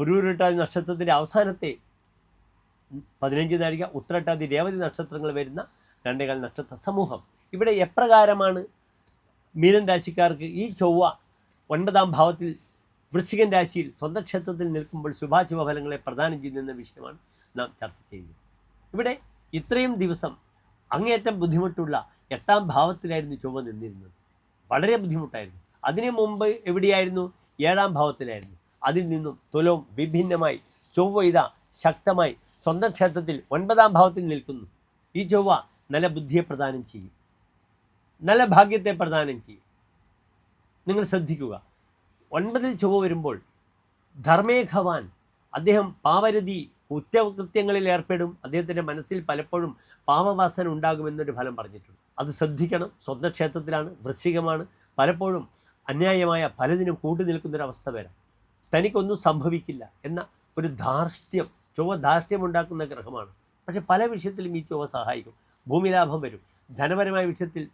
പുരൂരുട്ടാതി നക്ഷത്രത്തിന്റെ അവസാനത്തെ പതിനഞ്ച് നാഴിക ഉത്രട്ടാതി രേവതി നക്ഷത്രങ്ങൾ വരുന്ന രണ്ടേകാൽ നക്ഷത്ര സമൂഹം. ഇവിടെ എപ്രകാരമാണ് മീനൻ രാശിക്കാർക്ക് ഈ ചൊവ്വ ഒൻപതാം ഭാവത്തിൽ വൃശ്ചികൻ രാശിയിൽ സ്വന്തം ക്ഷേത്രത്തിൽ നിൽക്കുമ്പോൾ ശുഭാശുഭ ഫലങ്ങളെ പ്രദാനം ചെയ്യുന്ന വിഷയമാണ് നാം ചർച്ച ചെയ്യുന്നത്. ഇവിടെ ഇത്രയും ദിവസം അങ്ങേയറ്റം ബുദ്ധിമുട്ടുള്ള എട്ടാം ഭാവത്തിലായിരുന്നു ചൊവ്വ നിന്നിരുന്നത്. വളരെ ബുദ്ധിമുട്ടായിരുന്നു. അതിനു മുമ്പ് എവിടെയായിരുന്നു? ഏഴാം ഭാവത്തിലായിരുന്നു. അതിൽ നിന്നും തുലവും വിഭിന്നമായി ചൊവ്വ ഇതാ ശക്തമായി സ്വന്തം ക്ഷേത്രത്തിൽ ഒൻപതാം ഭാവത്തിൽ നിൽക്കുന്നു. ഈ ചൊവ്വ നല്ല ബുദ്ധിയെ പ്രദാനം ചെയ്യും. നല്ല ഭാഗ്യത്തെ പ്രദാനം ചെയ്യും. നിങ്ങൾ ശ്രദ്ധിക്കുക. ഒൻപതിൽ ചൊവ്വ വരുമ്പോൾ ധർമ്മേഘവാൻ അദ്ദേഹം പാവരതി കുറ്റകൃത്യങ്ങളിൽ ഏർപ്പെടും. അദ്ദേഹത്തിന്റെ മനസ്സിൽ പലപ്പോഴും പാവവാസന ഉണ്ടാകുമെന്നൊരു ഫലം പറഞ്ഞിട്ടുണ്ട്. അത് ശ്രദ്ധിക്കണം. സ്വന്തം ക്ഷേത്രത്തിലാണ് വൃശ്ചികമാണ്. പലപ്പോഴും അന്യായമായ പലതിനും കൂട്ടി നിൽക്കുന്നൊരവസ്ഥ വരാം. തനിക്കൊന്നും സംഭവിക്കില്ല എന്ന ഒരു ധാർഷ്ട്യം ചൊവ്വ ധാർഷ്ട്യം ഉണ്ടാക്കുന്ന ഗ്രഹമാണ്. പക്ഷേ പല വിഷയത്തിലും ഈ ചൊവ്വ സഹായിക്കും. ഭൂമിലാഭം വരും. ധനപരമായ വിഷയത്തിൽ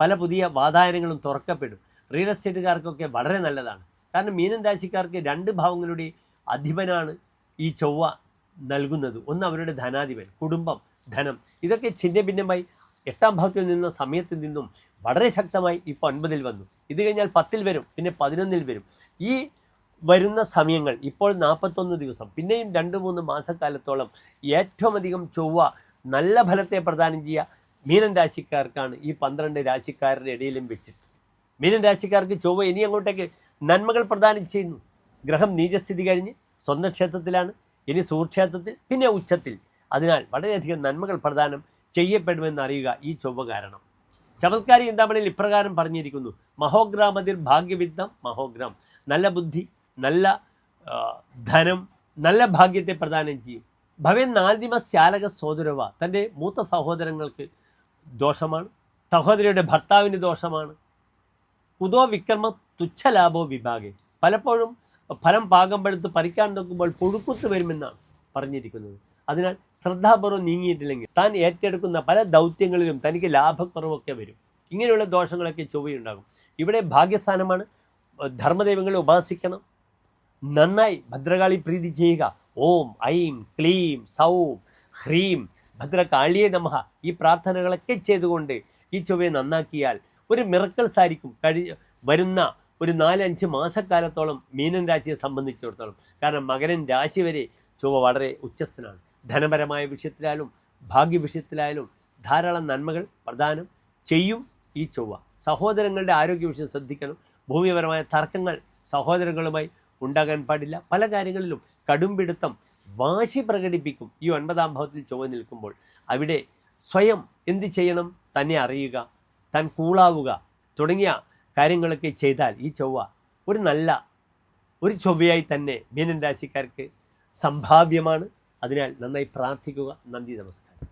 പല പുതിയ വാതായനങ്ങളും തുറക്കപ്പെടും. റിയൽ എസ്റ്റേറ്റുകാർക്കൊക്കെ വളരെ നല്ലതാണ്. കാരണം മീനൻ രാശിക്കാർക്ക് രണ്ട് ഭാവങ്ങളുടെ അധിപനാണ് ഈ ചൊവ്വ നൽകുന്നത്. ഒന്ന് അവരുടെ ധനാധിപൻ കുടുംബം ധനം. ഇതൊക്കെ ഛിന്ന ഭിന്നമായി എട്ടാം ഭാവത്തിൽ നിന്ന സമയത്തിൽ നിന്നും വളരെ ശക്തമായി ഇപ്പോൾ ഒൻപതിൽ വന്നു. ഇത് കഴിഞ്ഞാൽ പത്തിൽ വരും പിന്നെ പതിനൊന്നിൽ വരും. ഈ വരുന്ന സമയങ്ങൾ ഇപ്പോൾ നാൽപ്പത്തൊന്ന് ദിവസം പിന്നെയും രണ്ട് മൂന്ന് മാസക്കാലത്തോളം ഏറ്റവും അധികം ചൊവ്വ നല്ല ഫലത്തെ പ്രദാനം ചെയ്യുക മീനൻ രാശിക്കാർക്കാണ് ഈ പന്ത്രണ്ട് രാശിക്കാരുടെ ഇടയിലും വെച്ചിട്ട് മീനൻ രാശിക്കാർക്ക് ചൊവ്വ ഇനി അങ്ങോട്ടേക്ക് നന്മകൾ പ്രദാനം ചെയ്യുന്നു. ഗ്രഹം നീചസ്ഥിതി കഴിഞ്ഞ് സ്വന്തം ക്ഷേത്രത്തിലാണ് ഇനി സുഹൃക്ഷേത്രത്തിൽ പിന്നെ ഉച്ചത്തിൽ. അതിനാൽ വളരെയധികം നന്മകൾ പ്രദാനം ചെയ്യപ്പെടുമെന്ന് അറിയുക ഈ ചൊവ്വ കാരണം. ചമത്കാരി ചിന്താമണിയിൽ ഇപ്രകാരം പറഞ്ഞിരിക്കുന്നു. മഹോഗ്രാമതിർ ഭാഗ്യവിദ്ധം മഹോഗ്രാം. നല്ല ബുദ്ധി നല്ല ധനം നല്ല ഭാഗ്യത്തെ പ്രദാനം ചെയ്യും. ഭവൻ നാദിമ ശ്യാലക സോദരവ തന്റെ മൂത്ത സഹോദരങ്ങൾക്ക് ദോഷമാണ്. സഹോദരിയുടെ ഭർത്താവിന് ദോഷമാണ്. കുതോ വിക്രമ തുച്ഛലാഭോ വിഭാഗെ. പലപ്പോഴും ഫലം പാകമ്പെടുത്ത് പറിക്കാൻ നോക്കുമ്പോൾ പുഴുക്കുത്ത് വരുമെന്നാണ് പറഞ്ഞിരിക്കുന്നത്. അതിനാൽ ശ്രദ്ധാപൂർവം നീങ്ങിയിട്ടില്ലെങ്കിൽ താൻ ഏറ്റെടുക്കുന്ന പല ദൗത്യങ്ങളിലും തനിക്ക് ലാഭക്കുറവൊക്കെ വരും. ഇങ്ങനെയുള്ള ദോഷങ്ങളൊക്കെ ചൊവ്വയുണ്ടാകും. ഇവിടെ ഭാഗ്യസ്ഥാനമാണ്. ധർമ്മദൈവങ്ങളെ ഉപാസിക്കണം. നന്നായി ഭദ്രകാളി പ്രീതി ചെയ്യുക. ഓം ഐം ക്ലീം സൗം ഹ്രീം ഭദ്രകാളിയെ നമഹ ഈ പ്രാർത്ഥനകളൊക്കെ ചെയ്തുകൊണ്ട് ഈ ചൊവ്വയെ നന്നാക്കിയാൽ ഒരു മിറക്കിൾസ് ആയിരിക്കും കഴി വരുന്ന ഒരു നാലഞ്ച് മാസക്കാലത്തോളം മീനൻ രാശിയെ സംബന്ധിച്ചിടത്തോളം. കാരണം മകരൻ രാശി വരെ ചൊവ്വ വളരെ ഉച്ചസ്ഥനാണ്. ധനപരമായ വിഷയത്തിലായാലും ഭാഗ്യ വിഷയത്തിലായാലും ധാരാളം നന്മകൾ പ്രദാനം ചെയ്യും ഈ ചൊവ്വ. സഹോദരങ്ങളുടെ ആരോഗ്യ വിഷയം ശ്രദ്ധിക്കണം. ഭൂമിപരമായ തർക്കങ്ങൾ സഹോദരങ്ങളുമായി ഉണ്ടാകാൻ പാടില്ല. പല കാര്യങ്ങളിലും കടുംപിടുത്തം വാശി പ്രകടിപ്പിക്കും. ഈ ഒൻപതാം ഭാവത്തിൽ ചൊവ്വ നിൽക്കുമ്പോൾ അവിടെ സ്വയം എന്ത് ചെയ്യണം? തന്നെ അറിയുക താൻ കൂളാവുക തുടങ്ങിയ കാര്യങ്ങളൊക്കെ ചെയ്താൽ ഈ ചൊവ്വ ഒരു നല്ല ഒരു ചൊവ്വയായി തന്നെ മീനൻ രാശിക്കാർക്ക് സംഭാവ്യമാണ്. അതിനാൽ നന്നായി പ്രാർത്ഥിക്കുക. നന്ദി നമസ്കാരം.